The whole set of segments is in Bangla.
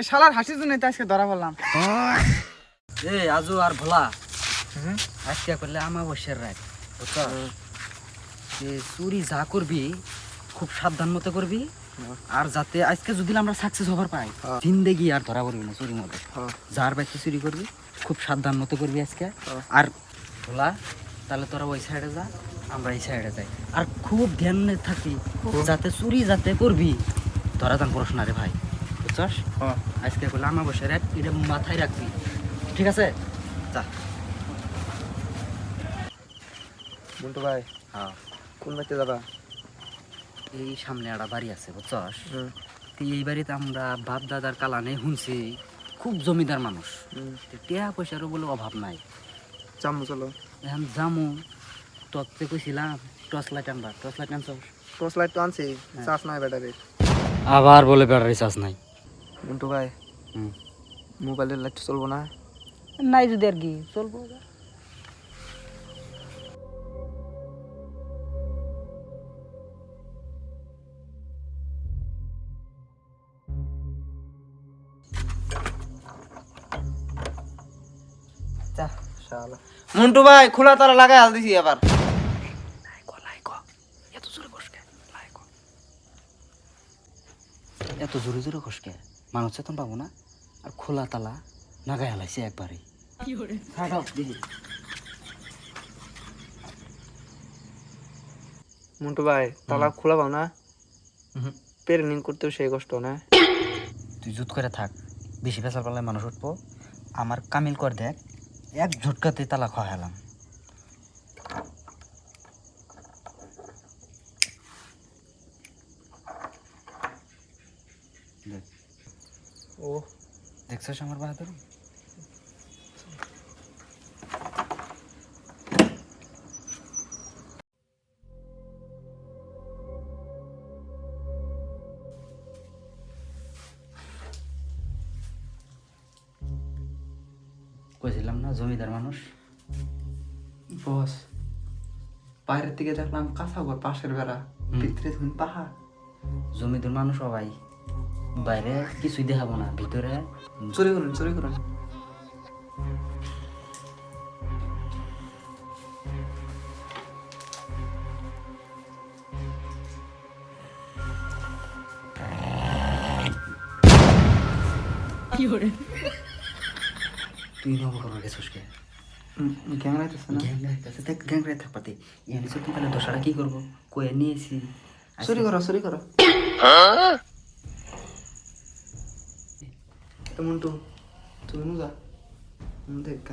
এই শালার হাসির জন্য তো আজকে ধরা পড়লাম। এ আজু আর ভোলা আজকে করলে আমাবস্যার রাত বুঝছ? চুরি যা করবি খুব সাবধান মতো করবি আর যাতে আজকে যদি আমরা সাকসেস হবার পাই হ্যাঁ। জিন্দেগি আর ধরা পড়বি না চুরির মধ্যে। হ্যাঁ। যার বাড়িতে চুরি করবি খুব সাবধান মতো করবি আজকে। হ্যাঁ। আর ভোলা তাহলে তোরা ওই সাইডে যা আমরা এই সাইডে যাই। আর খুব ধ্যানে থাকি যাতে চুরি যাতে করবি ধরা যান প্রশ্ন রে ভাই। বুঝছস? হ্যাঁ। আজকে করলে আমাবস্যার রাত এটা মাথায় রাখবি। ঠিক আছে? যা। মন্টু ভাই হ্যাঁ কোন বাড়িতে যাবা? এই সামনে একটা বাড়ি আছে বুঝছস? এই বাড়িতে আমরা বাপ দাদার কালানে শুনছি খুব জমিদার মানুষ। টিয়া পয়সারও বলে অভাব নাই। চামু চলো। এখন জামু তত্ত্বে কইছিলাম টর্চ লাইট আনবা। টর্চ লাইট আনছ টর্চ লাইট তো আনছি চার্জ নাই ব্যাটারি আবার বলে ব্যাটারি চার্জ নাই। মন্টু ভাই হুম। মোবাইলের লাইট চলবো না। নাই যদি আর কি চলবো। শালা। মন্টু ভাই খোলা তারা লাগাই আল দিছি এবার এত জোরে জোরে খসকে মানুষ চেতন পাবো না। আর খোলা তালা নাগাই হালাইছে একবারে মন্টু ভাই তালা খোলা পাও না? পেরেনিং করতেও সেই কষ্ট না? তুই জুত করে থাক বেশি পেশাল পারলে মানুষ উঠবো। আমার কামিল কর দেখ এক ঝটকাতে তালা খাওয়ালাম ও। দেখছিস আমার বাহাদুর কইছিলাম না জমিদার মানুষ। বস বাইরের দিকে দেখলাম কাঁচা ঘর পাশের বেড়া ভিতরে তুমি পাহাড়। জমিদার মানুষ সবাই বাইরে কিছুই দেখাবো না ভিতরে চুরি করুন চুরি করুন। তুই নব করবার গেছিস কে? ক্যামেরা আইতেছে না? গ্যাং রাইতেছে দেখ গ্যাং রাই থাক পাতে। সত্যি তাহলে দশাটা কি করব? কয়ে নিয়েছি চুরি করো চুরি করো। তো তুমি নু যা দেখ।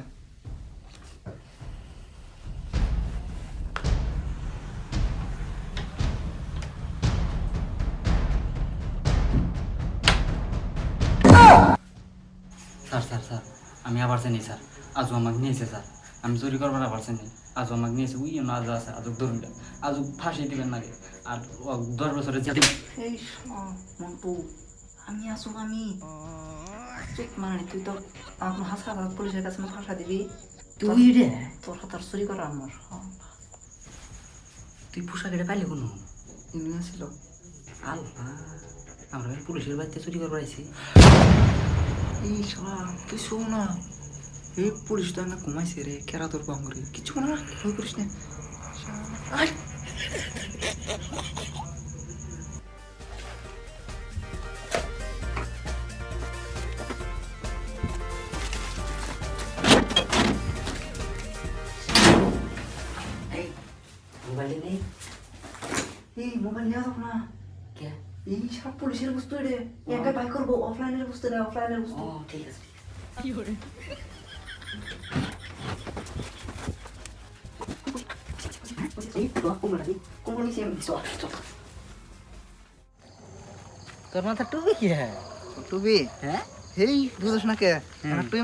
স্যার স্যার স্যার আমি আবার চিনি স্যার আজও আমাকে নিয়েছে স্যার আমি চুরি করবার আবার চিনি আজও আমাকে নিয়েছে উই না আজও আছে আজও ধরুন আজও ফাঁসি দিবেন নাকি আর দশ বছরের এই মন্টু আমি আসুক আমি চুপ মানে তুই তো আমার দিবি তুই রে তোর হাতার চুরি করা হ্যাঁ। তুই পোশাক এটা পাইলি কোনো ছিল আল্লাহ আমরা পুলিশের বাড়িতে চুরি করবার আইছি এই শালা তুই শোন না এই পুলিশ তো না ঘুমাইছে রে কেরা তোর করে কিছু মনে না ভয় করিস। মোবাইল নেই? এই মোবাইল যাব না। কে? এই সব পুলিশের বস্তু রে একা বাই করব অফলাইনের বস্তু রে অফলাইনের ও ঠিক আছে। তোর মাথা টুবি কি হ্যাঁ টুবি হ্যাঁ? হেই না কে?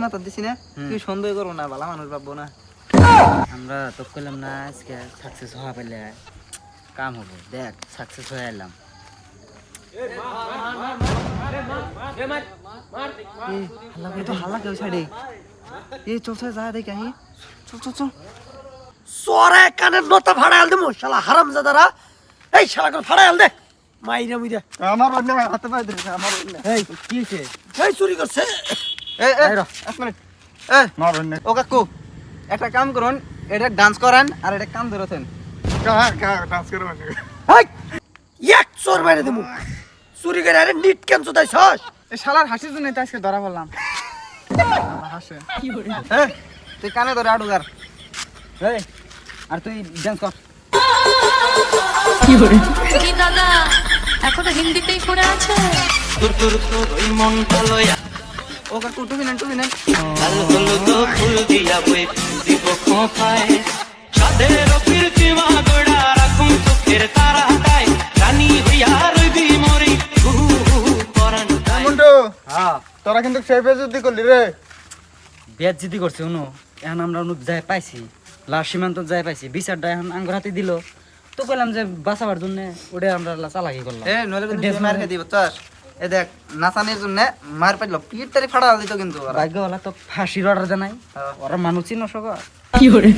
মাথা দিছি না। তুই সন্দেহ করব না ভালো মানুষ ভাববো না। আমরা তো করলাম না আজকে সাকসেস হওয়া পেলে কাম হবে। দেখ সাকসেস হয়ে এলাম। এই হাল্লা কেউ ছাড়ে। এই চল যা দেখি আহি চল চল চল। সোরে কানের নতা ফাড়াইল দেবো শালা হারাম জাদারা এই শালা করে ফাড়াইল দে। মাইরা মুইরা। আমার অন্য হাতে পায়ে ধরেছে আমার এই কি হয়েছে এই চুরি করছে। এ এ এক মিনিট। এ মার অন্য ও কাকু। একটা কাম করুন এটা ডান্স করান আর এটা কাম ধরেছেন ডান্স করবেন হাই! এক চোর মাইরা দেবো চুরি করে আরে নিট কেন চোদাই ছস এই শালার হাসির জন্য তো আজকে ধরা পড়লাম। হাসে। এ তুই কানে ধরে আডুগার এই আর তুই ডান্স কর। কি দাদা এখনও হিন্দিতেই পড়ে আছে? ও কাকু নেন নেন হ্যাঁ। তোরা কিন্তু সেই বেজতি করলি রে। বিয়ার জিদি করছে উনো এখন আমরা অনুপ যাই পাইছি লাস্ট সীমান্ত যাই পাইছি বিচারটা এখন আঙ্গুর হাতে দিল। তো কইলাম যে বাঁচাবার জন্য ওটা আমরা চালাকি করলাম। এ নইলে কিন্তু মার খেয়ে দিব চাস এ দেখ নাচানির জন্য মার পাইলো পিঠ তারি ফাড়া দিত কিন্তু। ভাগ্যওয়ালা তো ফাঁসির অর্ডার জানাই ওরা মানুষই মানুষ কি সকা